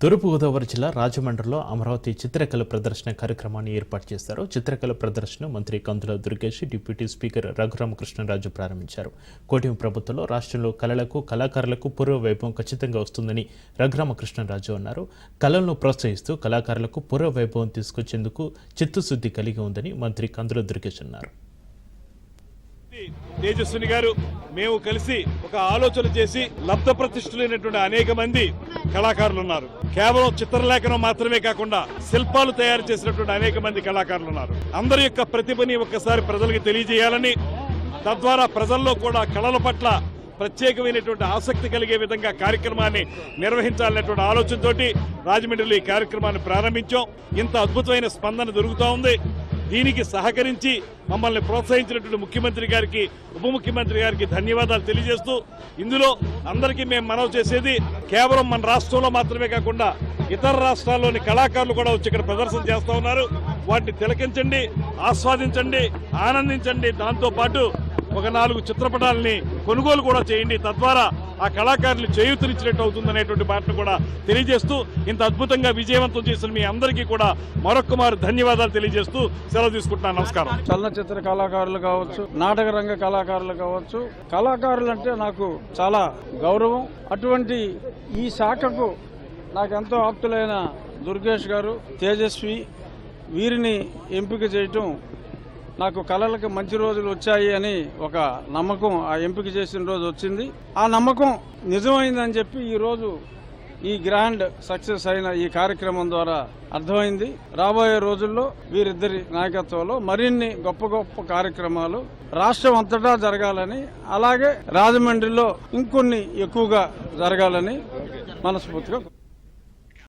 తూర్పుగోదావరి జిల్లా రాజమండ్రిలో అమరావతి చిత్రకళ ప్రదర్శన కార్యక్రమాన్ని ఏర్పాటు చేశారు. చిత్రకళ ప్రదర్శన మంత్రి కందుల దుర్గేష్ డిప్యూటీ స్పీకర్ రఘురామకృష్ణరాజు ప్రారంభించారు. కూటమి ప్రభుత్వంలో రాష్ట్రంలో కళలకు కళాకారులకు పూర్వ వైభవం ఖచ్చితంగా వస్తుందని రఘురామకృష్ణరాజు అన్నారు. కళలను ప్రోత్సహిస్తూ కళాకారులకు పూర్వ వైభవం తీసుకొచ్చేందుకు చిత్తశుద్ధి కలిగి ఉందని మంత్రి కందుల దుర్గేష్ అన్నారు. తేజస్విని గారు మేము కలిసి ఒక ఆలోచన చేసి లబ్ధ ప్రతిష్ఠులైనటువంటి అనేక మంది కళాకారులు ఉన్నారు. కేవలం చిత్రలేఖనం మాత్రమే కాకుండా శిల్పాలు తయారు చేసినటువంటి అనేక మంది కళాకారులు ఉన్నారు. అందరి యొక్క ప్రతిభని ఒక్కసారి ప్రజలకు తెలియజేయాలని తద్వారా ప్రజల్లో కూడా కళల పట్ల ప్రత్యేకమైనటువంటి ఆసక్తి కలిగే విధంగా కార్యక్రమాన్ని నిర్వహించాలనేటువంటి ఆలోచనతోటి రాజమండ్రిలో ఈ కార్యక్రమాన్ని ప్రారంభించాం. ఇంత అద్భుతమైన స్పందన దొరుకుతూ ఉంది. దీనికి సహకరించి మమ్మల్ని ప్రోత్సహించినటువంటి ముఖ్యమంత్రి గారికి ఉప ముఖ్యమంత్రి గారికి ధన్యవాదాలు తెలియజేస్తూ ఇందులో అందరికీ మేము మనవి చేసేది కేవలం మన రాష్ట్రంలో మాత్రమే కాకుండా ఇతర రాష్ట్రాల్లోని కళాకారులు కూడా వచ్చి ఇక్కడ ప్రదర్శన చేస్తూ ఉన్నారు. వాటిని తిలకించండి ఆస్వాదించండి ఆనందించండి. దాంతోపాటు ఒక నాలుగు చిత్రపటాలని కొనుగోలు కూడా చేయండి. తద్వారా ఆ కళాకారులు చేయూతనిచ్చినట్టు అవుతుందనేటువంటి మాటను కూడా తెలియజేస్తూ ఇంత అద్భుతంగా విజయవంతం చేసిన మీ అందరికీ కూడా మరొక్కమారు ధన్యవాదాలు తెలియజేస్తూ సెలవు తీసుకుంటున్నాను నమస్కారం. చలనచిత్ర కళాకారులు కావచ్చు నాటక రంగ కళాకారులు కావచ్చు కళాకారులు అంటే నాకు చాలా గౌరవం. అటువంటి ఈ శాఖకు నాకు ఎంతో ఆప్తులైన దుర్గేష్ గారు తేజస్వి వీరిని ఎంపిక చేయటం నాకు కళలకు మంచి రోజులు వచ్చాయి అని ఒక నమ్మకం ఆ ఎంపిక చేసిన రోజు వచ్చింది. ఆ నమ్మకం నిజమైందని చెప్పి ఈరోజు ఈ గ్రాండ్ సక్సెస్ అయిన ఈ కార్యక్రమం ద్వారా అర్థమైంది. రాబోయే రోజుల్లో వీరిద్దరి నాయకత్వంలో మరిన్ని గొప్ప గొప్ప కార్యక్రమాలు రాష్ట్రం అంతటా జరగాలని అలాగే రాజమండ్రిలో ఇంకొన్ని ఎక్కువగా జరగాలని మనస్ఫూర్తిగా